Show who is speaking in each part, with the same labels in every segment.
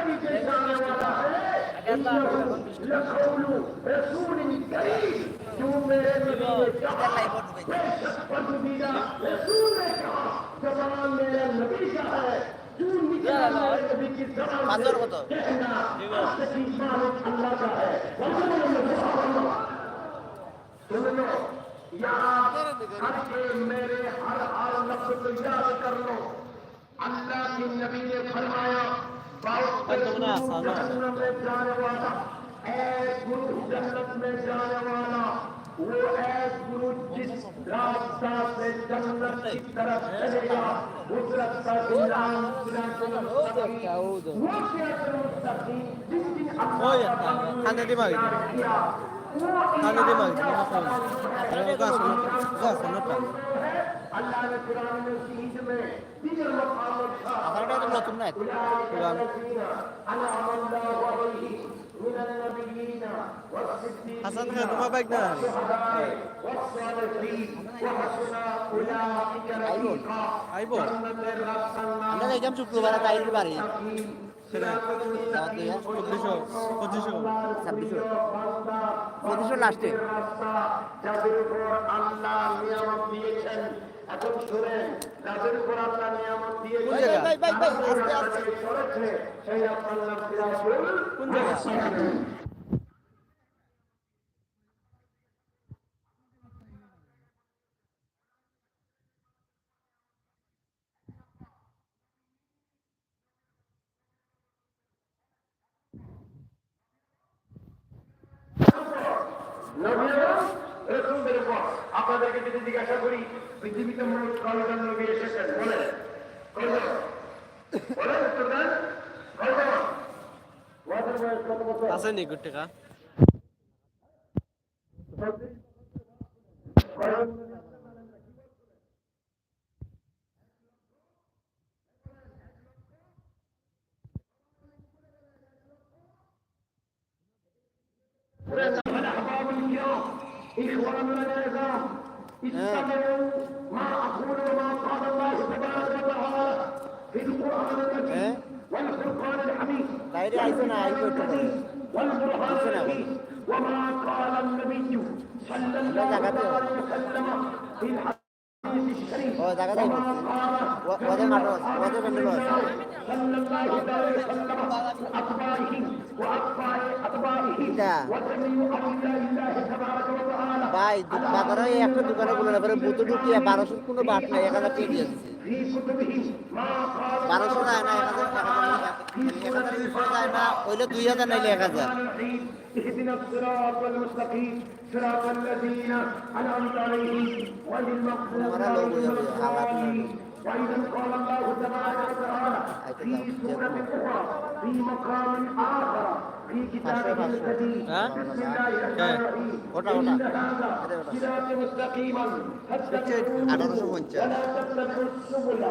Speaker 1: नबी के जाने वाला है इन्नहु लकौल रसूल करीम जो मेरे नबी ने कहा बेशक पसंदीदा रसूल ने कहा जबान मेरे नबी का है जो निकला मेरे नबी की जबान
Speaker 2: পাঁচজন
Speaker 1: से
Speaker 2: কত
Speaker 1: कहना असली मालिक अल्लाह का है वसल्लम सुन लो यहाँ करके मेरे हर हाल नफ्स को याद कर लो अल्लाह की नबी ने फरमाया बहुत
Speaker 2: तुमने आसान है।
Speaker 1: जन्नत में जाने वाला ऐ गुरु जन्नत में जाने वाला वो ऐ गुरु जिस रास्ता से जन्नत की तरफ चलेगा उस रास्ता के नाम सिराजुल मुस्तकीम। वो सिराजुल मुस्तकीम जिस दिन
Speaker 2: Oh,
Speaker 1: अल्लाह
Speaker 2: ya,
Speaker 1: का
Speaker 2: ya.
Speaker 1: बंदा
Speaker 2: Hanya di bawah itu. আধারটা তো
Speaker 1: নতুন না হাসান খান তোমার
Speaker 2: বাইক
Speaker 1: না আইব।
Speaker 2: আমরা দেখলাম শুক্রবার তাইর বাড়ি। পঁচিশশো
Speaker 3: লাস্টে
Speaker 1: এখন শুনেন যাদের উপর আল্লাহ নিয়ামত। করেছে, সেই সিরাজুল
Speaker 2: কোন জায়গা?
Speaker 1: নবীরা রসুলদের উপর আপনাদেরকে যদি জিজ্ঞাসা করি পৃথিবীতে মোট কয়জন নবী এসেছেন? বলেন। কয়জন? বলেন উত্তর দেন কয়জন? ওয়াদের বয়স কত বছর
Speaker 2: আছে নি কোটি টাকা
Speaker 1: কয়জন?
Speaker 3: বাইরে আইসো না আইসো একটু পরে।
Speaker 1: والقرآن الحكيم وما قال النبي صلى الله عليه وسلم في الحديث الشريف
Speaker 3: ও জায়গা যাই
Speaker 1: وما قال
Speaker 3: ওদের মাঠে আছে, ওদের প্যান্ডেল আছে
Speaker 1: صلى الله عليه وسلم أتباعه وأتباع أتباعه
Speaker 3: ده.
Speaker 1: وجميع أولياء الله تبارك وتعالى
Speaker 3: ভাই বাজারে এই একটা দোকানে বলে এবারে বুতো ঢুকিয়ে বারোশো কোনো বাট নাই এক হাজার টাকা দিয়ে দিচ্ছে
Speaker 1: في كتبه ما قال
Speaker 3: বারোশো যায় না এক হাজার এক হাজার এক হাজার দুশো যায় না ওইলে দুই হাজার নাইলে এক হাজার
Speaker 1: الرحيم اهدنا الصراط المستقيم صراط الذين أنعمت عليهم غير المغضوب
Speaker 3: আমরা লোক
Speaker 1: عليهم وأيضا قال الله تبارك وتعالى في سورة أخرى في مقام آخر في كتابه الكريم بسم الله الرحمن الرحيم. إن هذا صراط مستقيما فاتبعوه ولا تتبعوا السبل.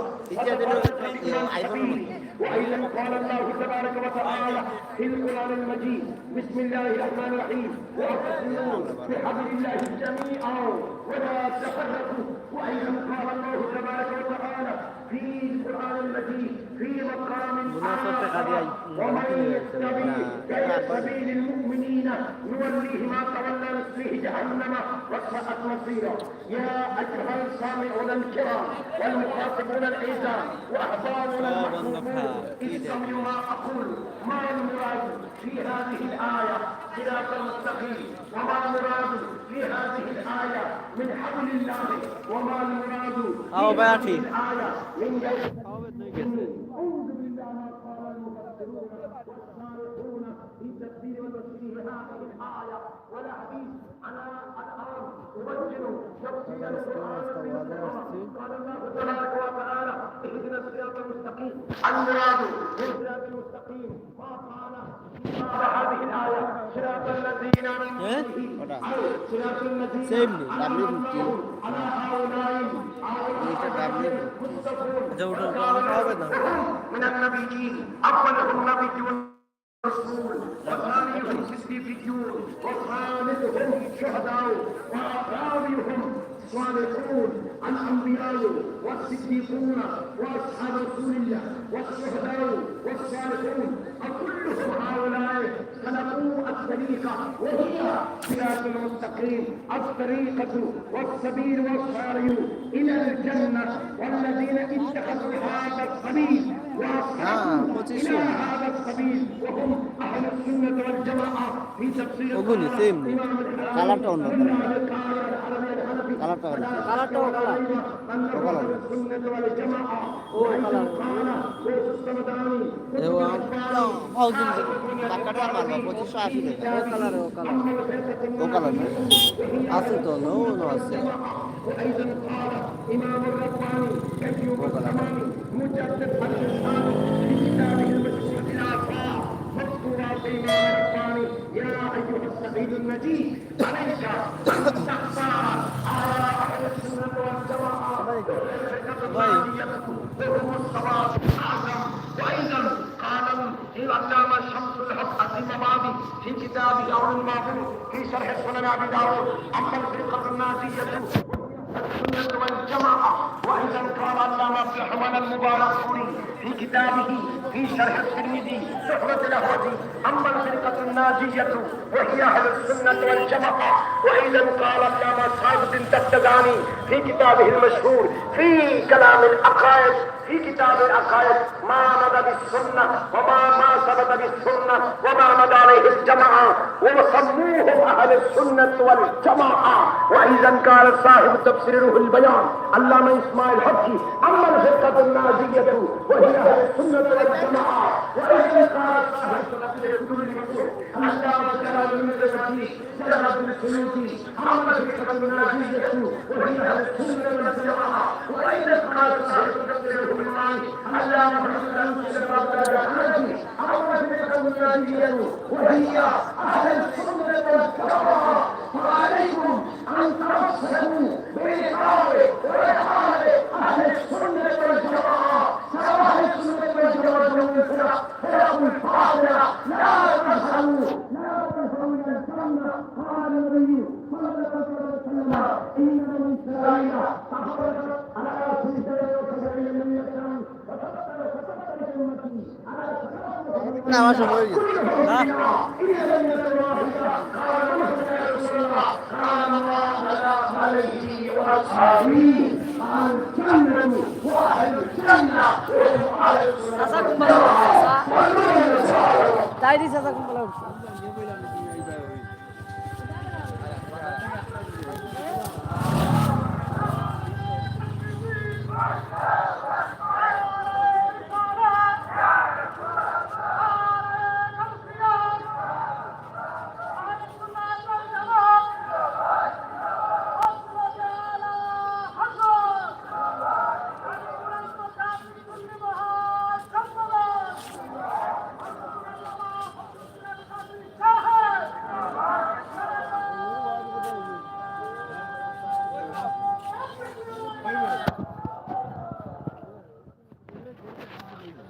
Speaker 1: وأيضا قال الله تبارك وتعالى في القرآن المجيد بسم الله الرحمن الرحيم. واعتصموا بحبل الله جميعا ولا تفرقوا وأيضا قال الله تبارك وتعالى في القرآن المجيد في مقام آخر ومن يتبع غير سبيل المؤمنين نوليه ما تولى نصله جهنم وساءت مصيرا. يا أيها السامعون الكرام والمخاطبون العزام وأحبابنا المحبوبون استمعوا ما أقول ما المراد في هذه الآية. صراط المستقيم وما المراد في هذه الآية من حبل الله وما المراد
Speaker 2: أو بياتي.
Speaker 1: الآية من أعوذ بالله ما قال المفسرون والصالحون في تفسير وتفسير هذه الآية على الأرض تبين تفسير القرآن قال الله تبارك وتعالى اهدنا الصراط المستقيم. المراد الذين أنعمت
Speaker 2: إيه؟
Speaker 1: عليهم أو صراط الذين
Speaker 2: Same name.
Speaker 1: أنعم الله على هؤلاء
Speaker 3: এটা ডাব্লিউ
Speaker 1: المتقون
Speaker 2: আচ্ছা ওটা ওটা হবে না
Speaker 1: من النبيين أولهم نبي الرسول وثانيهم الصديقيون وخامسهم شهداء ورابعهم صالحون الأنبياء والصديقون وأصحاب رسول الله والشهداء والصالحون وكل هؤلاء سلكوا الطريقة وهي صراط المستقيم الطريقة والسبيل والشارع إلى الجنة والذين اتخذوا هذا السبيل إلى هذا السبيل وهم أهل السنة والجماعة في تفسير
Speaker 2: ওগুলি সেম
Speaker 3: কালারটা অন্য কালারটা কালারটা
Speaker 2: কালারটা কালার আছে তো নো নো আছে
Speaker 1: وأيضا قال إمام الرباني أيوب الزماني مجدد الإنسان في كتابه المشهور الآثار مذكورات الإمام الرباني يا أيها السعيد المجيد عليك الصراط الاعظم وأيضا قال العلامه شمس الحق الزمامي في كتابه أو المعبود في شرح سنن أبي داود. أما الفرقة النازية السنة والجماعة وأيضا قال العلامه عبد الرحمن المبارك في كتابه في شرح الترمذي شهرة الأهوذي أما الفرقة الناجية وهي أهل السنة والجماعة وأيضا قال علامة صاحب بن في كتابه المشهور في كلام العقائد في كتاب العقائد ما مدى بالسنة وما ما ثبت بالسنة وما مدى عليه الجماعة وسموهم أهل السنة والجماعة. وإذا قال صاحب تفسير روح البيان علامة إسماعيل حقي أما الفرقة الناجية وهي أهل السنة والجماعة. والنهار واذا قال صاحب صلاه كل المسلمين أن دعوه الكلام من المساجد سلمت من السيوف عامت بكره المناجيه وفيها السنة من سمعها واذا قال صاحب صلاه كل ان لا محمد رسول الله عامت بكره المناجيه وهي أهل السنة والكرامه فعليكم ان ترسلوا بالاقامه
Speaker 3: না আমার সময় হয়ে
Speaker 2: চাচা কুম্বালা ডায়েরি উঠছে।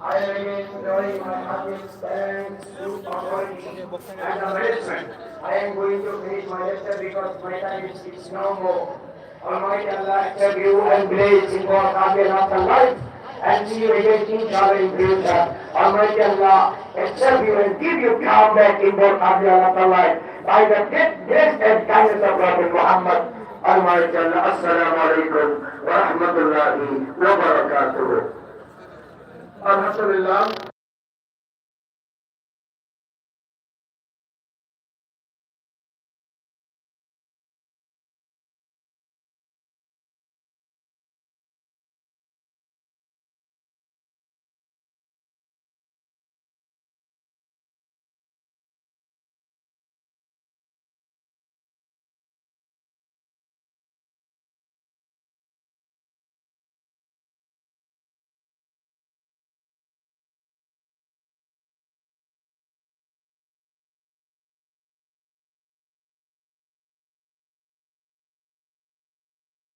Speaker 1: I remain knowing my to amazement. I am going to finish my lecture because my time is, no more. Almighty Allah accept you and bless in God Amen after life and see you again inshallah in future. Almighty Allah accept you and give you come back in both Amen after life by the great grace and kindness of Prophet Muhammad. Almighty Allah, Assalamu alaikum wa rahmatullahi wa barakatuh. Alhamdulillah.